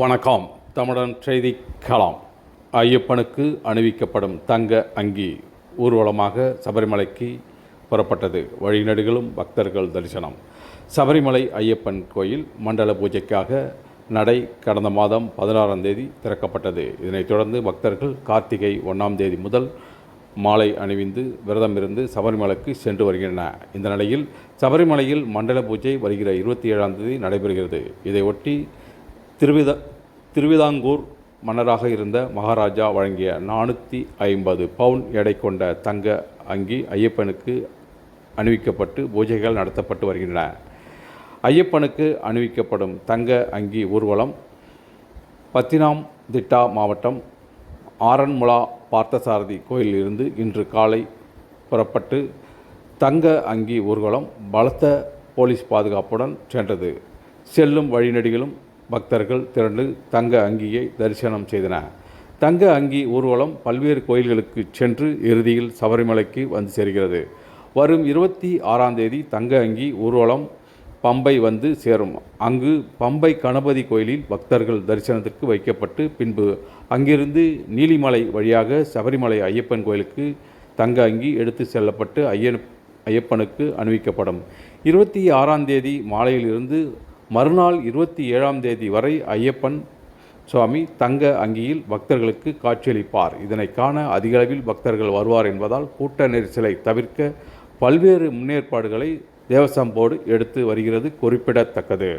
வணக்கம். தமிழன் செய்தி கலாம் ஐயப்பனுக்கு அணிவிக்கப்படும் தங்க அங்கி ஊர்வலமாக சபரிமலைக்கு புறப்பட்டது. வழிநடுகளும் பக்தர்கள் தரிசனம். சபரிமலை ஐயப்பன் கோயில் மண்டல பூஜைக்காக நடை கடந்த மாதம் பதினாறாம் தேதி திறக்கப்பட்டது. இதனைத் தொடர்ந்து பக்தர்கள் கார்த்திகை ஒன்றாம் தேதி முதல் மாலை அணிவிந்து விரதம் இருந்து சபரிமலைக்கு சென்று வருகின்றன. இந்த நிலையில் சபரிமலையில் மண்டல பூஜை வருகிற இருபத்தி ஏழாம் தேதி நடைபெறுகிறது. இதையொட்டி திருவித திருவிதாங்கூர் மன்னராக இருந்த மகாராஜா வழங்கிய நானூற்றி ஐம்பது பவுன் எடை கொண்ட தங்க அங்கி ஐயப்பனுக்கு அணிவிக்கப்பட்டு பூஜைகள் நடத்தப்பட்டு வருகின்றன. ஐயப்பனுக்கு அணிவிக்கப்படும் தங்க அங்கி ஊர்வலம் பத்தினாம் திட்டா மாவட்டம் ஆரன்முளா பார்த்தசாரதி கோயிலிலிருந்து இன்று காலை புறப்பட்டு தங்க அங்கி ஊர்வலம் பலத்த போலீஸ் பாதுகாப்புடன் சென்றது. செல்லும் வழிநடிகளும் பக்தர்கள் திரண்டு தங்க அங்கியை தரிசனம் செய்தன தங்க அங்கி ஊர்வலம் பல்வேறு கோயில்களுக்கு சென்று இறுதியில் சபரிமலைக்கு வந்து சேர்கிறது. வரும் இருபத்தி ஆறாம் தேதி தங்க அங்கி ஊர்வலம் பம்பை வந்து சேரும். அங்கு பம்பை கணபதி கோயிலில் பக்தர்கள் தரிசனத்திற்கு வைக்கப்பட்டு பின்பு அங்கிருந்து நீலிமலை வழியாக சபரிமலை ஐயப்பன் கோயிலுக்கு தங்க அங்கி எடுத்து செல்லப்பட்டு ஐயன் ஐயப்பனுக்கு அணிவிக்கப்படும். இருபத்தி ஆறாம் தேதி மாலையிலிருந்து மறுநாள் இருபத்தி ஏழாம் தேதி வரை ஐயப்பன் சுவாமி தங்க அங்கியில் பக்தர்களுக்கு காட்சியளிப்பார். இதனை காண அதிகளவில் பக்தர்கள் வருவார் என்பதால் கூட்ட நெரிசலை தவிர்க்க பல்வேறு முன்னேற்பாடுகளை தேவசம் போர்டு எடுத்து வருகிறது குறிப்பிடத்தக்கது.